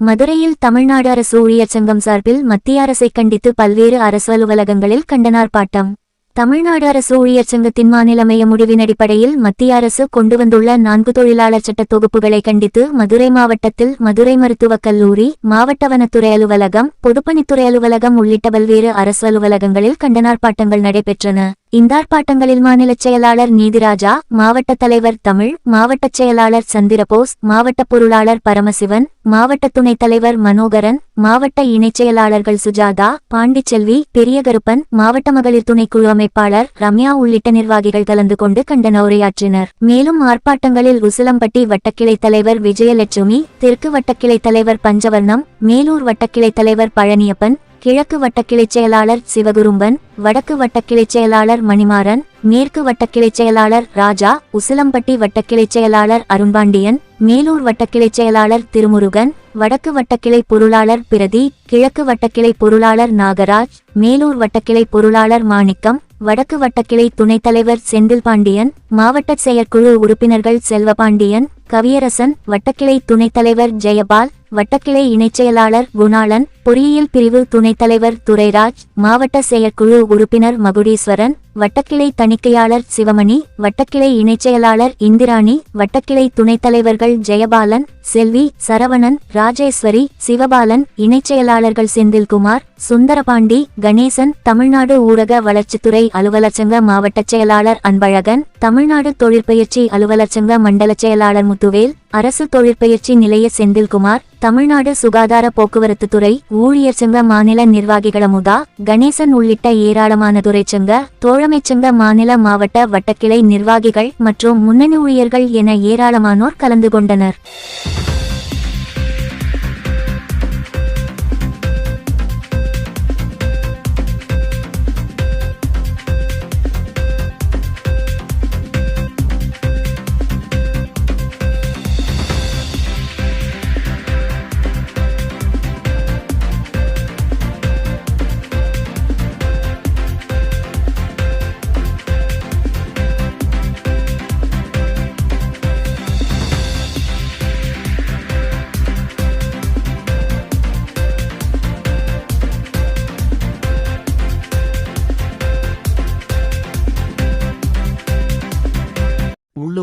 மதுரையில் தமிழ்நாடு அரசு ஊழியர் சங்கம் சார்பில் மத்திய அரசை கண்டித்து பல்வேறு அரசு அலுவலகங்களில் கண்டனார்ப்பாட்டம் தமிழ்நாடு அரசு ஊழியர் சங்கத்தின் மாநிலமய முடிவின் அடிப்படையில் மத்திய அரசு கொண்டு வந்துள்ள நான்கு தொழிலாளர் சட்ட தொகுப்புகளை கண்டித்து மதுரை மாவட்டத்தில் மதுரை மருத்துவக் கல்லூரி மாவட்ட வனத்துறை அலுவலகம் பொதுப்பணித்துறை அலுவலகம் உள்ளிட்ட பல்வேறு அரசு அலுவலகங்களில் கண்டனார்ப்பாட்டங்கள் நடைபெற்றன. இந்தார்பாட்டங்களில் மாநிலச் மாநில செயலாளர் நீதிராஜா மாவட்ட தலைவர் தமிழ் மாவட்ட செயலாளர் சந்திரபோஸ் மாவட்ட பொருளாளர் பரமசிவன் மாவட்ட துணைத் தலைவர் மனோகரன் மாவட்ட இணைச் செயலாளர்கள் சுஜாதா பாண்டிச்செல்வி பெரியகருப்பன் மாவட்ட மகளிர் துணைக்குழு அமைப்பாளர் ரம்யா உள்ளிட்ட நிர்வாகிகள் கலந்து கொண்டு கண்டன உரையாற்றினர். மேலும் ஆர்ப்பாட்டங்களில் உசிலம்பட்டி வட்டக்கிளை தலைவர் விஜயலட்சுமி தெற்கு வட்டக்கிளை தலைவர் பஞ்சவர்ணம் மேலூர் வட்டக்கிளை தலைவர் பழனியப்பன் கிழக்கு வட்டக்கிளைச் செயலாளர் சிவகுரும்பன் வடக்கு வட்டக்கிளைச் செயலாளர் மணிமாறன் மேற்கு வட்டக்கிளைச் செயலாளர் ராஜா உசிலம்பட்டி வட்டக்கிளைச் செயலாளர் அருண்பாண்டியன் மேலூர் வட்டக்கிளைச் செயலாளர் திருமுருகன் வடக்கு வட்டக்கிளை பொருளாளர் பிரதி கிழக்கு வட்டக்கிளை பொருளாளர் நாகராஜ் மேலூர் வட்டக்கிளை பொருளாளர் மாணிக்கம் வடக்கு வட்டக்கிளை துணைத் தலைவர் செந்தில் பாண்டியன் மாவட்ட செயற்குழு உறுப்பினர்கள் செல்வபாண்டியன் கவியரசன் வட்டக்கிளை துணைத் தலைவர் ஜெயபால் வட்டக்கிளை இணைச் செயலாளர் குணாளன் பொறியியல் பிரிவு துணைத் தலைவர் துரைராஜ் மாவட்ட செயற்குழு உறுப்பினர் மகுடீஸ்வரன் வட்டக்கிளை தணிக்கையாளர் சிவமணி வட்டக்கிளை இணைச் செயலாளர் இந்திராணி வட்டக்கிளை துணைத் தலைவர்கள் ஜெயபாலன் செல்வி சரவணன் ராஜேஸ்வரி சிவபாலன் இணைச் செயலாளர்கள் செந்தில்குமார் சுந்தரபாண்டி கணேசன் தமிழ்நாடு ஊரக வளர்ச்சித்துறை அலுவலர் சங்க மாவட்ட செயலாளர் அன்பழகன் தமிழ்நாடு தொழிற்பயிற்சி அலுவலர் சங்க மண்டல செயலாளர் முத்துவேல் அரசு தொழிற்பயிற்சி நிலைய செந்தில்குமார் தமிழ்நாடு சுகாதார போக்குவரத்து துறை ஊழியர் சங்க மாநில நிர்வாகிகள் அமுதா கணேசன் உள்ளிட்ட ஏராளமான துறைச்சங்க தோழமைச் சங்க மாநில மாவட்ட வட்டக்கிளை நிர்வாகிகள் மற்றும் முன்னணி ஊழியர்கள் என ஏராளமானோர் கலந்து கொண்டனர்.